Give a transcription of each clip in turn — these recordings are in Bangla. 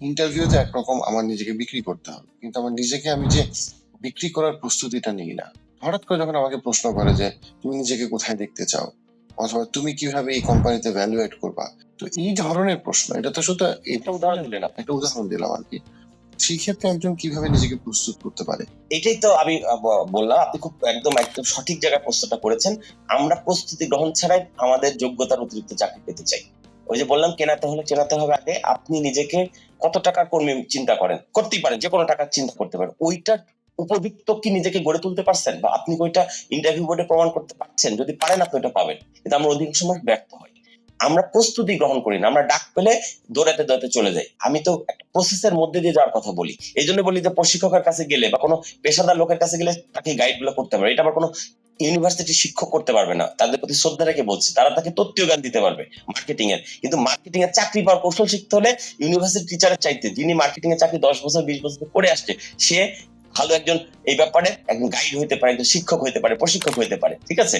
ইন্টারভিউতে একরকম আমার নিজেকে বিক্রি করতে হবে। কিন্তু আমার নিজেকে আমি যে বিক্রি করার প্রস্তুতিটা নিই না। হঠাৎ করে যখন আমাকে প্রশ্ন করে যে তুমি নিজেকে কোথায় দেখতে চাও? অথবা তুমি কীভাবে এই কোম্পানিতে ভ্যালুয়েট করবা? তো এই ধরনের প্রশ্ন এটা তো শুধু এটা উদাহরণ দিলেন আপনি। একটা উদাহরণ দিলাম আর কি। সেই ক্ষেত্রে একজন কীভাবে নিজেকে প্রস্তুত করতে পারে? এটাই তো আমি বললাম আপনি খুব একদম একদম সঠিক জায়গায় প্রশ্নটা করেছেন। আমরা প্রস্তুতি গ্রহণ ছাড়াই আমাদের যোগ্যতার অতিরিক্ত চাকরি পেতে চাই। ওই যে বললাম কেনাতে হলে চেনাতে হবে আগে। আপনি নিজেকে কত টাকার কর্মী চিন্তা করেন? করতেই পারেন যে কোনো টাকার চিন্তা করতে পারেন। ওইটা উপযুক্ত কি নিজেকে গড়ে তুলতে পারছেন? বা আপনি ওইটা ইন্টারভিউ বোর্ডে প্রমাণ করতে পারছেন? যদি পারেন, আপনি ওটা পাবেন। এটা আমরা অধিক সময় ব্যর্থ। আমরা প্রস্তুতি গ্রহণ করি না, আমরা ডাক পেলে দৌড়াতে দৌড়াতে চলে যাই। আমি তো একটা প্রসেসের মধ্যে দিয়ে যাওয়ার কথা বলি। এই জন্য বলি যে প্রশিক্ষকের কাছে গেলে বা কোনো পেশাদার লোকের কাছে গেলে তাকে গাইডগুলো করতে পারে এটা আবার কোনো ইউনিভার্সিটি শিক্ষক করতে পারবে না। তাদের প্রতি শ্রদ্ধা রেখে বলছি, তারা তাকে তত্ত্বীয় জ্ঞান দিতে পারবে মার্কেটিং এর। কিন্তু মার্কেটিং এর চাকরি পাওয়ার কৌশল শিখতে হলে ইউনিভার্সিটি টিচারের চাইতে যিনি মার্কেটিং এর চাকরি দশ বছর, বিশ বছর করে আসছে, সে ভালো একজন এই ব্যাপারে, একজন গাইড হইতে পারে, একজন শিক্ষক হইতে পারে, প্রশিক্ষক হইতে পারে, ঠিক আছে?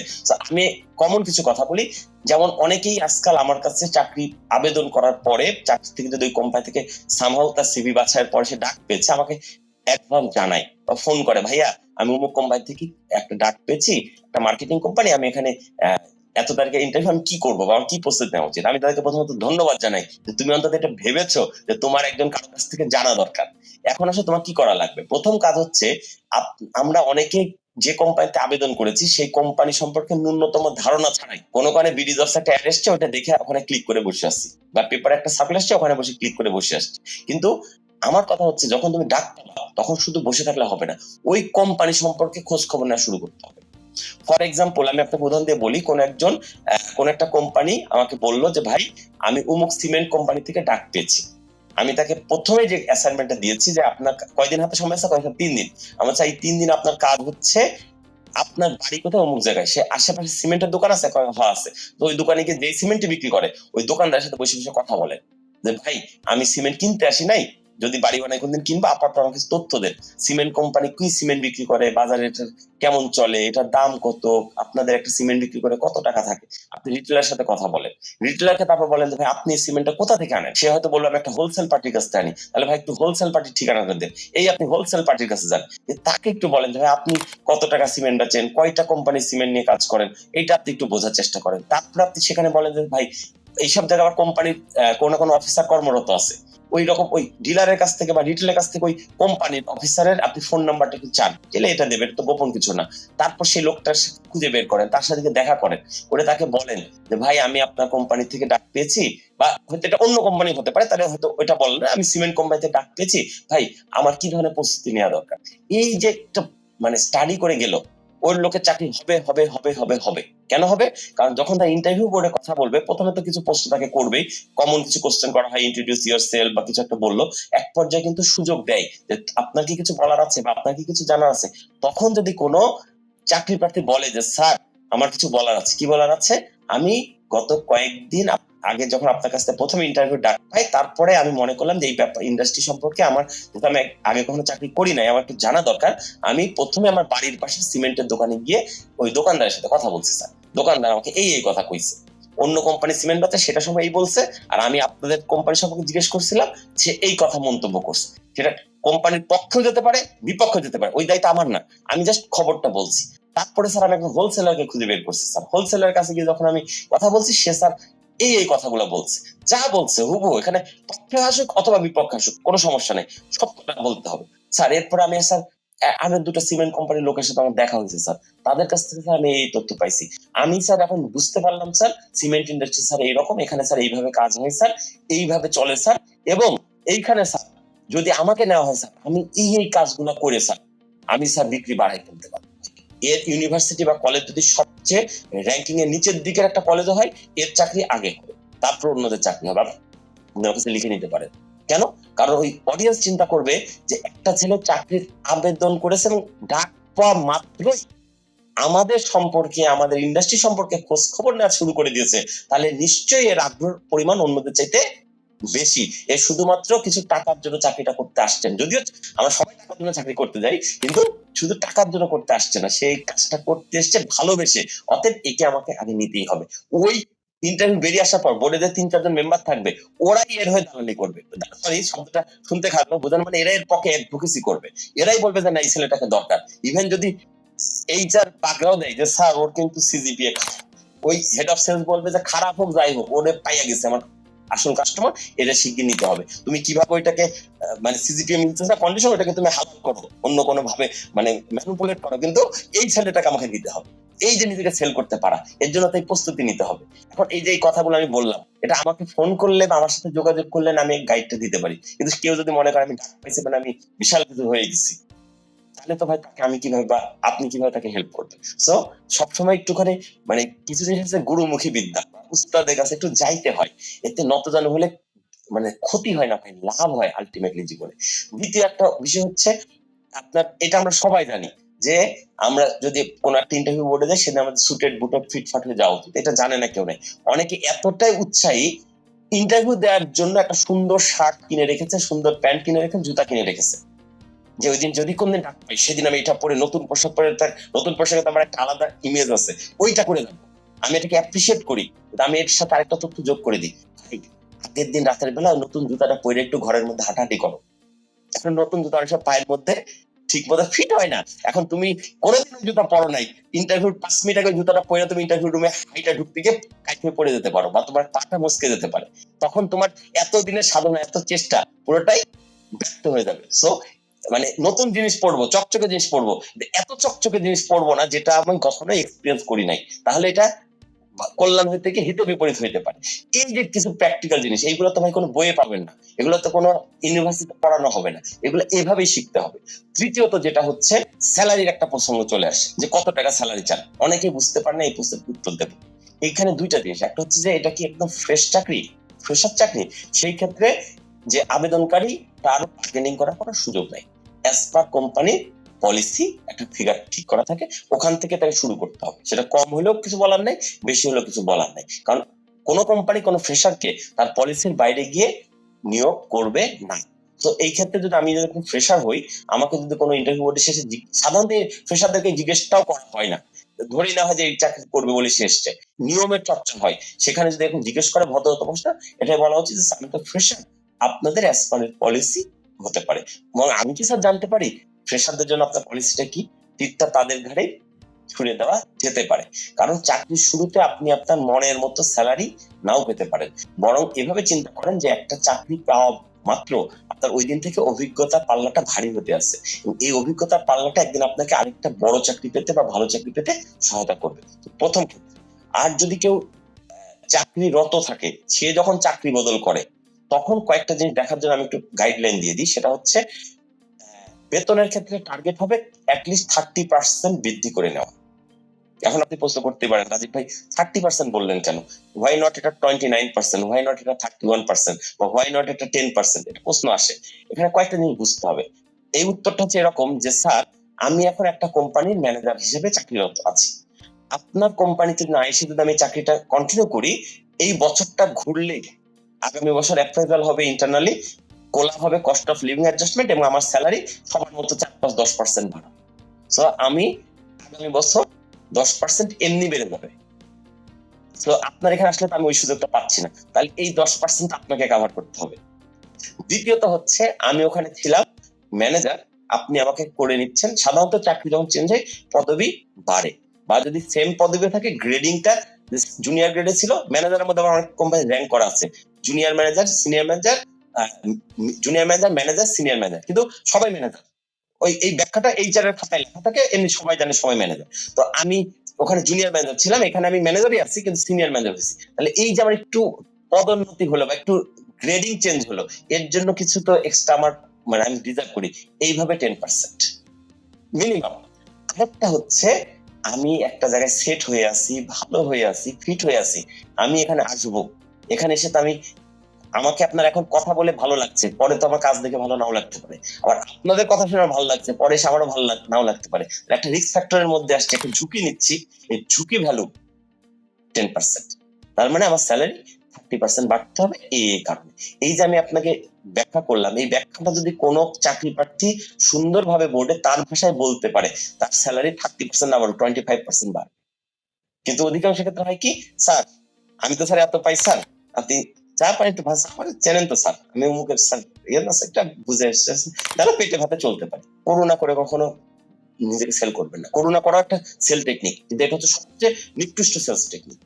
আমি কমন কিছু কথা বলি। যেমন অনেকেই আজকাল আমার কাছে চাকরি আবেদন করার পরে, চাকরি থেকে যদি ওই কোম্পানি থেকে সামহাও তার সিভি বাছাইয়ের পরে সে ডাক পেয়েছে, আমাকে অ্যাডভান্স জানায় বা ফোন করে, ভাইয়া, আমি অমুক কোম্পানি থেকে একটা ডাক পেয়েছি, একটা মার্কেটিং কোম্পানি আমি এখানে এত তারিখে ইন্টারভিউ আমি কি করব? বা আমার কি প্রস্তুতি নেওয়া উচিত? আমি তাদেরকে প্রথমত ধন্যবাদ জানাই যে তুমি অন্তত এটা ভেবেছো যে তোমার একজন কারও কাছ থেকে জানা দরকার। এখন আসলে তোমার কি করা লাগবে? প্রথম কাজ হচ্ছে আমরা অনেকে যে কোম্পানিতে আবেদন করেছি, সেই কোম্পানি সম্পর্কে ন্যূনতম ধারণা ছাড়াই। কোনো কারণে বিডি জবস একটা অ্যাড এসছে, ওটা দেখে ওখানে ক্লিক করে বসে আসছি। বা পেপারে একটা সার্কুল আসছে ওখানে বসে ক্লিক করে বসে আসছি। কিন্তু আমার কথা হচ্ছে, যখন তুমি ডাক তখন শুধু বসে থাকলে হবে না, ওই কোম্পানি সম্পর্কে খোঁজ খবর নেওয়া শুরু করতে হবে। ফর এক্সাম্পল আমি আপনাকে উদাহরণ দিয়ে বলি কোন একজন কোন একটা কোম্পানি আমাকে বলল যে ভাই আমি উমুক সিমেন্ট কোম্পানি থেকে ডাক পেয়েছি। আমি তাকে প্রথমে যে অ্যাসাইনমেন্টটা দিয়েছি যে আপনার কয়দিন হাতে সময় আছে? কয়েকদিন তিন দিন। আমার চাই তিন দিন আপনার কাজ হচ্ছে আপনার বাড়ি কোথায় অমুক জায়গায়? সে আশেপাশে সিমেন্টের দোকান আছে? কয়, হ্যাঁ আছে। তো ওই দোকানে গিয়ে যে সিমেন্ট বিক্রি করে ওই দোকানদারের সাথে বসে বসে কথা বলে যে ভাই আমি সিমেন্ট কিনতে আসি নাই যদি বাড়ি বানাই কোনদিন কিনবো, আপাতত আমাকে তথ্য দেন। সিমেন্ট কোম্পানি কি সিমেন্ট বিক্রি করে, বাজারে কেমন চলে, এটার দাম কত, আপনাদের একটা সিমেন্ট বিক্রি করে কত টাকা থাকে? আপনি রিটেলার সাথে কথা বলেন। রিটেলারকে তারপর বলেন যে, ভাই, আপনি সিমেন্টটা কোথা থেকে আনেন? সে হয়তো বলল আমি একটা হোলসেল পার্টির কাছে আনি। তাহলে, ভাই, একটু হোলসেল পার্টির ঠিকানাটা দেন। এই আপনি হোলসেল পার্টির কাছে যান। তাকে একটু বলেন যে, ভাই, আপনি কত টাকা সিমেন্ট আছেন কয়টা কোম্পানির সিমেন্ট নিয়ে কাজ করেন? এটা আপনি একটু বোঝার চেষ্টা করেন। তারপর আপনি সেখানে বলেন যে, ভাই, এইসব জায়গায় আবার কোম্পানির কোনো না কোনো অফিসার কর্মরত আছে। ওই রকম ওই ডিলারের কাছ থেকে বা রিটেলের কাছ থেকে ওই কোম্পানির অফিসারের আপনি ফোন নাম্বারটা একটু চান। গেলে এটা দেবেন তো গোপন কিছু না। তারপর সেই লোকটার খুঁজে বের করেন, তার সাথে দেখা করেন। করে তাকে বলেন যে, ভাই, আমি আপনার কোম্পানি থেকে ডাক পেয়েছি বা হয়তো এটা অন্য কোম্পানি হতে পারে তাহলে হয়তো ওইটা বলেন আমি সিমেন্ট কোম্পানিতে ডাক পেয়েছি। ভাই, আমার কি ধরনের প্রস্তুতি নেওয়া দরকার? এই যে একটা মানে স্টাডি করে গেল ওর লোকের চাকরি হবে হবে হবে হবে হবে। কেন হবে? কারণ যখন তার ইন্টারভিউ বোর্ডে কথা বলবে, প্রথমে তো কিছু প্রশ্ন তাকে করবেই। কমন কিছু কোশ্চেন করা হয় ইন্ট্রোডিউস ইউর সেল বা কিছু একটা বলল। এক পর্যায়ে কিন্তু সুযোগ দেয় যে আপনার কি কিছু বলার আছে বা আপনার কি কিছু জানার আছে? তখন যদি কোনো চাকরি প্রার্থী বলে যে, স্যার, আমার কিছু বলার আছে। কি বলার আছে? আমি গত কয়েকদিন আগে যখন আপনার কাছ প্রথম ইন্টারভিউ ডাক পাই, তারপরে আমি মনে করলাম যে এই ব্যাপার ইন্ডাস্ট্রি সম্পর্কে আমার যেহেতু আমি আগে কখনো চাকরি করি নাই, আমার একটু জানা দরকার। আমি প্রথমে আমার বাড়ির পাশে সিমেন্টের দোকানে গিয়ে ওই দোকানদারের সাথে কথা বলছি, স্যার। দোকানদার আমাকে এই এই কথা কইছে। অন্য কোম্পানি সিমেন্ট বাতে সেটা সময় এই বলছে, আর আমি আপনাদের কোম্পানি সম্পর্কে জিজ্ঞেস করছিলাম, সে এই কথা মন্তব্য করছে। সেটা কোম্পানির পক্ষ যেতে পারে বিপক্ষ যেতে পারে, ওই দায়িত্ব আমার না। আমি জাস্ট খবরটা বলছি। তারপরে স্যার আমি একজন হোলসেলারকে খুঁজে বের করছি, স্যার। হোলসেলার কাছে গিয়ে যখন আমি কথা বলছি, সে স্যার এই এই কথাগুলো বলছে। যা বলছে হুবু এখানে পক্ষে আসুক অথবা বিপক্ষে আসুক, কোনো সমস্যা নেই। সব কথা বলতে হবে। স্যার, এরপরে আমি, স্যার আমি দুটো সিমেন্ট কোম্পানির লোকের সাথে আমার দেখা হয়েছে, স্যার। তাদের কাছ থেকে, স্যার, আমি এই তথ্য পাইছি। আমি, স্যার, এখন বুঝতে পারলাম, স্যার, সিমেন্ট ইন্ডাস্ট্রি, স্যার, এইরকম, এখানে, স্যার, এইভাবে কাজ হয়, স্যার, এইভাবে চলে, স্যার, এবং এইখানে, স্যার, যদি আমাকে নেওয়া হয়, স্যার, আমি এই এই কাজগুলো করে, স্যার, আমি, স্যার, বিক্রি বাড়াই ফেলতে পারব। এর ইউনিভার্সিটি বা কলেজ যদি সবচেয়ে র্যাঙ্কিং এর নিচের দিকের একটা কলেজ হয়, এর চাকরি আগে হবে। তারপর অন্যদের চাকরি হবে। আপনি আপনার কাছে লিখে নিতে পারেন কেন? কারণ ওই অডিয়েন্স চিন্তা করবে যে একটা ছেলে চাকরির আবেদন করেছে এবং ডাক পাওয়া মাত্রই আমাদের সম্পর্কে, আমাদের ইন্ডাস্ট্রি সম্পর্কে খোঁজ খবর নেওয়া শুরু করে দিয়েছে। তাহলে নিশ্চয়ই এর আগ্রহ পরিমাণ অন্যদের চাইতে বেশি। এ শুধুমাত্র কিছু টাকার জন্য চাকরিটা করতে আসছেন। যদিও আমরা সবাই টাকার জন্য চাকরি করতে যাই, কিন্তু শুধু টাকার জন্য করতে আসছে না, সেই কাজটা করতে এসছে ভালোবেসে। অতএব একে আমাকে আগে নিতেই হবে। ওই ইন্টারভিউ বেরিয়ে আসার পর বোর্ডে তিন, চারজন মেম্বার থাকবে, ওরাই এর হয়ে দালালি করবে। শব্দটা শুনতে খারাপ বোঝানো মানে এরাই এর পক্ষে অ্যাডভোকেসি করবে। এরাই বলবে যে না, এই ছেলেটাকে দরকার। ইভেন যদি এইচআর পাকড়াও দেয় যে, স্যার, ওর কিন্তু সিজিপিএ ওই হেড অফ সেলস বলবে যে, খারাপ হোক, যাই হোক, ওরে পাইয়া গেছে আমার আসল কাস্টমার এটা শিখিয়ে নিতে হবে। তুমি কীভাবে ওইটাকে মানে সিজিপিএ মিলছে কন্ডিশন ওটাকে তুমি হাল করো। অন্য কোনো ভাবে মানে ম্যানুপুলেট করো। কিন্তু এই ছেলেটাকে আমাকে দিতে হবে। এই যে নিজেকে সেল করতে পারা। এর জন্য তাই প্রস্তুতি নিতে হবে। এখন এই যে এই কথাগুলো আমি বললাম, এটা আমাকে ফোন করলে বা আমার সাথে যোগাযোগ করলে আমি গাইডটা দিতে পারি। কিন্তু কেউ যদি মনে করে আমি পাইছি মানে আমি বিশাল কিছু হয়ে গেছি, তাহলে তো ভাই তাকে আমি কীভাবে বা আপনি কীভাবে তাকে হেল্প করবেন? সো সবসময় একটুখানি মানে কিছু জিনিস আছে গুরুমুখী বিদ্যা। উস্তাদের কাছে একটু যাইতে হয়। এতে নতজানু হলে মানে ক্ষতি হয় না, ভাই, লাভ হয় আলটিমেটলি জীবনে। দ্বিতীয় একটা বিষয় হচ্ছে, আপনার, এটা আমরা সবাই জানি যে আমরা যদি কোনো একটা ইন্টারভিউ বোর্ডে যাই, সেদিন আমাদের সুটেড বুটেড ফিটফাট হয়ে যাওয়া উচিত। এটা জানে না কেউ নাই। অনেকে এতটাই উৎসাহী ইন্টারভিউ দেওয়ার জন্য একটা সুন্দর শার্ট কিনে রেখেছে, সুন্দর প্যান্ট কিনে রেখেছে, জুতা কিনে রেখেছে। যে ওই দিন যদি কোনদিন ডাক পাই সেদিন আমি এটা পরে নতুন পোশাক পরে নতুন পোশাকে তো আমার একটা আলাদা ইমেজ আছে, ওইটা করে দেবো আমি এটাকে অ্যাপ্রিসিয়েট করি আমি এর সাথে আরেকটা তথ্য যোগ করে দিই। আগের দিন, রাতের বেলা নতুন জুতাটা পরে একটু ঘরের মধ্যে হাঁটাহাঁটি করো। এখন নতুন জুতা অনেক পায়ের মধ্যে ঠিক মতো ফিট হয় না। এখন তুমি কোনোদিন জুতা পরো নাই। ইন্টারভিউ পাঁচ মিনিট আগে জুতাটা পরে তুমি ইন্টারভিউ রুমে হাইটা ঢুকতে গিয়ে কাইটে পড়ে যেতে পারো বা তোমার পাটা মস্কে যেতে পারে। তখন তোমার এত দিনের সাধনা, এত চেষ্টা পুরোটাই ব্যর্থ হয়ে যাবে। সো মানে নতুন জিনিস পড়ব চকচকে জিনিস পড়ব এত চকচকে জিনিস পড়ব না যেটা আমি কখনোই এক্সপিরিয়েন্স করি নাই। তাহলে এটা কল্যাণ হইতে গিয়ে হিত বিপরীত হইতে পারে। এই যে কিছু প্র্যাকটিক্যাল জিনিস, এইগুলো তো ভাই কোনো বইয়ে পাবেন না। এগুলো তো কোনো ইউনিভার্সিটিতে পড়ানো হবে না। এগুলো এভাবেই শিখতে হবে। তৃতীয়ত যেটা হচ্ছে স্যালারির একটা প্রসঙ্গ চলে আসে, যে কত টাকা স্যালারি চান? অনেকে বুঝতে পারে না এই প্রশ্নের উত্তর দেবো। এখানে দুইটা জিনিস। একটা হচ্ছে যে, এটা কি একদম ফ্রেশ চাকরি? ফ্রেশার চাকরি? সেই ক্ষেত্রে যে আবেদনকারী, তার ট্রেনিং করার কোনো সুযোগ নাই। অ্যাজ পার কোম্পানি পলিসি একটা ফিগার ঠিক করা থাকে, ওখান থেকে তাকে শুরু করতে হবে। সেটা কম হলেও কিছু বলার নেই, বেশি হলেও কিছু বলার নেই। কারণ কোনো কোম্পানি কোনো ফ্রেশারকে তার পলিসির বাইরে গিয়ে নিয়োগ করবে না। তো এই ক্ষেত্রে যদি আমি যদি ফ্রেশার হই, আমাকে যদি কোনো ইন্টারভিউ বোর্ডে শেষে সাধারণত ফ্রেশারদেরকে জিজ্ঞেসটাও করা হয় না। ধরে নেওয়া হয় যে এই চাকরি করবে বলে সে এসছে। নিয়মের চর্চা হয়। সেখানে যদি এখন জিজ্ঞেস করে ভদ্রতা প্রশ্ন, এটাই বলা উচিত যে আমি তো ফ্রেশার আপনাদের অ্যাসপারের পলিসি হতে পারে। আমি কি স্যার জানতে পারি? ফ্রেশারদের জন্য আপনার পলিসিটা কি? তীরটা তাদের ঘাড়ে ছুড়ে দেওয়া যেতে পারে। কারণ চাকরির শুরুতে আপনি আপনার মনের মতো স্যালারি নাও পেতে পারেন। বরং এভাবে চিন্তা করেন যে একটা চাকরি পাওয়া মাত্র আপনার ওই দিন থেকে অভিজ্ঞতার পাল্লাটা ভারী হতে আছে এই অভিজ্ঞতার পাল্লাটা একদিন আপনাকে আরেকটা বড় চাকরি পেতে বা ভালো চাকরি পেতে সহায়তা করবে। প্রথম আর যদি কেউ চাকরিরত থাকে, সে যখন চাকরি বদল করে, তখন কয়েকটা জিনিস দেখার জন্য আমি একটু গাইডলাইন দিয়ে দিই। সেটা হচ্ছে বেতনের ক্ষেত্রে টার্গেট হবে অ্যাটলিস্ট থার্টি পার্সেন্ট বৃদ্ধি করে নেওয়া। এখন আপনি প্রশ্ন করতে পারেন, রাজীব ভাই থার্টি পার্সেন্ট বললেন কেন? হোয়াই নট এটা twenty nine percent why not এটা থার্টি ওয়ান পার্সেন্ট বা হোয়াই নট এটা টেন পার্সেন্ট এটা প্রশ্ন আসে। এখানে কয়েকটা জিনিস বুঝতে হবে। এই উত্তরটা হচ্ছে এরকম যে, স্যার, আমি এখন একটা কোম্পানির ম্যানেজার হিসেবে চাকরিরত আছি। আপনার কোম্পানিতে না এসে যদি আমি চাকরিটা কন্টিনিউ করি, এই বছরটা ঘুরলে আগামী বছর অ্যাপ্রাইজাল হবে ইন্টারনালি কোলা হবে কস্ট অফ লিভিং অ্যাডজাস্টমেন্ট এবং আমার স্যালারি সবার মতো চার পাঁচ দশ পার্সেন্ট বাড়া। সো আমি আগামী বছর দশ পার্সেন্ট এমনি বেড়ে যাবে। তো আপনার এখানে আসলে আমি ওই সুযোগটা পাচ্ছি না। তাহলে এই দশ পার্সেন্ট আপনাকে কাভার করতে হবে। দ্বিতীয়ত হচ্ছে, আমি ওখানে ছিলাম ম্যানেজার আপনি আমাকে করে নিচ্ছেন। সাধারণত চাকরি যখন চেঞ্জ হয়, পদবি বাড়ে। বা যদি সেম পদবি থাকে গ্রেডিংটা জুনিয়র গ্রেডে ছিল ম্যানেজারের মধ্যে আমার অনেক কোম্পানি র্যাঙ্ক করা আছে। Junior manager senior manager junior manager manager senior manager কিন্তু সবাই ম্যানেজার ওই, এই ব্যাখ্যাটা এইচআর এর খাতায় লেখা থাকে, এমনি সবাই জানে সবাই ম্যানেজার তো আমি ওখানে জুনিয়র ম্যানেজার ছিলাম, এখানে আমি ম্যানেজারই আছি, কিন্তু সিনিয়র ম্যানেজার হয়েছি। তাহলে এই যে আমার একটু পদোন্নতি হলো বা একটু গ্রেডিং চেঞ্জ হলো, এর জন্য কিছু তো এক্সট্রা আমার মানে আমি ডিজার্ভ করি। এইভাবে টেন পার্সেন্ট মিনিমাম আরেকটা হচ্ছে, আমি একটা জায়গায় সেট হয়ে আছি, ভালো হয়ে আছি ফিট হয়ে আছি। আমি এখানে আসব। এখানে এসে তো আমি আমাকে আপনার এখন কথা বলে ভালো লাগছে। পরে তো আমার কাজ দেখে ভালো নাও লাগতে পারে। আবার আপনাদের কথা শুনে ভালো লাগছে, পরে এসে আমারও ভালো নাও লাগতে পারে। একটা রিস্ক ফ্যাক্টরের মধ্যে আসছে, একটা ঝুঁকি নিচ্ছি, এই ঝুঁকি ভ্যালু টেন পার্সেন্ট তার মানে আমার স্যালারি থার্টি পার্সেন্ট বাড়তে হবে এই কারণে। এই যে আমি আপনাকে ব্যাখ্যা করলাম, এই ব্যাখ্যাটা যদি কোনো চাকরি প্রার্থী সুন্দরভাবে বোর্ডে তার ভাষায় বলতে পারে, তার স্যালারি থার্টি পার্সেন্ট না টোয়েন্টি ফাইভ পার্সেন্ট বাড়বে। কিন্তু অধিকাংশ ক্ষেত্রে হয় কি, স্যার, আমি তো স্যার এত পাই, স্যার, আপনি যা পানি একটু ভাষা মানে চেনেন তো স্যার, আমি অমুকের স্যার এর না একটা বুঝে এসছে তারা পেটে ভাতে চলতে পারে। করোনা করে কখনো নিজেকে সেল করবেন না। করোনা করা একটা সেল টেকনিক কিন্তু এটা হচ্ছে সবচেয়ে নিকৃষ্ট সেলস টেকনিক